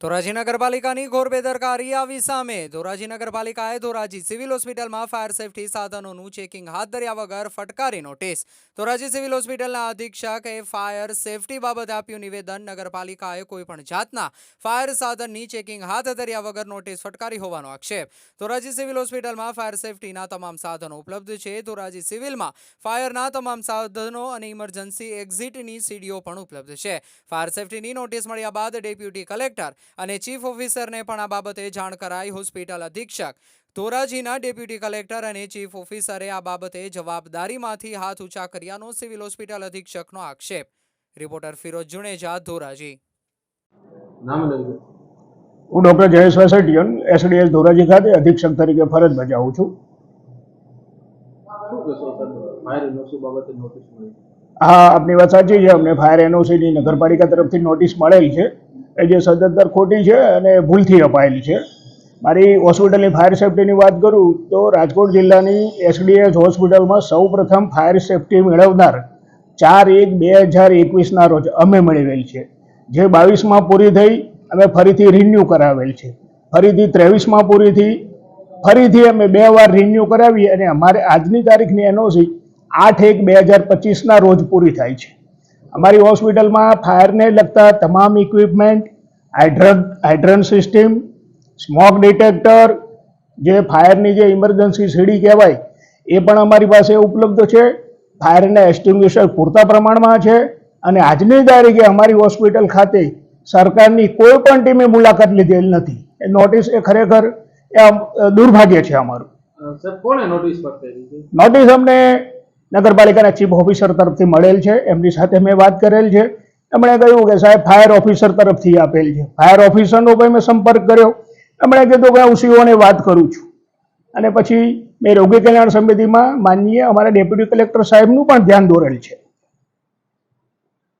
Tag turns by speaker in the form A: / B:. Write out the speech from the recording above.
A: ધોરાજી નગરપાલિકાની ઘોર બેદરકારી આવી સામે. ધોરાજી નગરપાલિકાએ ધોરાજી સિવિલ હોસ્પિટલમાં ફાયર સેફટી સાધનોનું ચેકિંગ હાથ ધર્યા વગર ફટકારી નોટિસ ધોરાજી સિવિલ હોસ્પિટલના અધિક્ષકે ફાયર સેફટી બાબતે આપ્યું નિવેદન. નગરપાલિકાએ કોઈપણ જાતના ફાયર સાધનની ચેકિંગ હાથ ધર્યા વગર નોટિસ ફટકારી હોવાનો આક્ષેપ. ધોરાજી સિવિલ હોસ્પિટલમાં ફાયર સેફટીના તમામ સાધનો ઉપલબ્ધ છે. ધોરાજી સિવિલમાં ફાયરના તમામ સાધનો અને ઇમરજન્સી એક્ઝિટની સીડીઓ પણ ઉપલબ્ધ છે. ફાયર સેફટીની નોટિસ મળ્યા બાદ ડેપ્યુટી કલેક્ટર અને ચીફ ઓફિસરને પણ આ બાબતે જાણ કરાઈ હોસ્પિટલ અધિક્ષક. ધોરાજીના ડેપ્યુટી કલેક્ટર અને ચીફ ઓફિસરે આ બાબતે જવાબદારીમાંથી હાથ ઊંચા કર્યાનો સિવિલ હોસ્પિટલ અધિક્ષકનો આક્ષેપ. રિપોર્ટર ફિરોજ જુણેજા ધોરાજી.
B: નામ લઈ
C: હું ડૉક્ટર જયેશ વાસેટિયન એસડીએસ ધોરાજી ખાતે અધિક્ષક તરીકે ફરજ બજાવું છું. હા આપની વાત સાચી છે. અમને ફાયર એનઓસીની નગરપાલિકા તરફથી નોટિસ મળેલ છે. એ જે સદંતર ખોટી છે અને ભૂલથી અપાયેલી છે. મારી હોસ્પિટલની ફાયર સેફટીની વાત કરું તો રાજકોટ જિલ્લાની એસડીએસ હોસ્પિટલમાં સૌ પ્રથમ ફાયર સેફટી મેળવનાર ચાર એક બે હજાર એકવીસના રોજ અમે મેળવેલ છે. જે બાવીસમાં પૂરી થઈ અમે ફરીથી રિન્યૂ કરાવેલ છે. ફરીથી ત્રેવીસમાં પૂરી થઈ, ફરીથી અમે બે વાર રિન્યૂ કરાવી અને અમારે આજની તારીખની એનઓસી આઠ એક બે હજાર પચીસના રોજ પૂરી થાય છે. અમારી હોસ્પિટલમાં ફાયરને લગતા તમામ equipment hydrant hydrant system smoke detector જે ફાયરની જે ઇમરજન્સી સીડી કહેવાય એ પણ અમારી પાસે ઉપલબ્ધ છે. ફાયરના એસ્ટિંગ્વિશર પૂરતા પ્રમાણમાં છે અને આજની તારીખે અમારી હોસ્પિટલ ખાતે સરકારની કોઈ પણ ટીમે મુલાકાત લીધેલ નથી. એ નોટિસ એ ખરેખર એ દુર્ભાગ્ય છે અમારું.
B: નોટિસ
C: નોટિસ અમને નગરપાલિકાના ચીફ ઓફિસર તરફથી મળેલ છે. એમની સાથે મેં વાત કરેલ છે. એમણે કહ્યું કે સાહેબ ફાયર ઓફિસર તરફથી આપેલ છે. ફાયર ઓફિસરનો ભાઈ મેં સંપર્ક કર્યો. એમણે કીધું કે હું સીઓને વાત કરું છું. અને પછી મેં રોગી કલ્યાણ સમિતિમાં માનનીય અમારા ડેપ્યુટી કલેક્ટર સાહેબનું પણ ધ્યાન દોરેલ છે.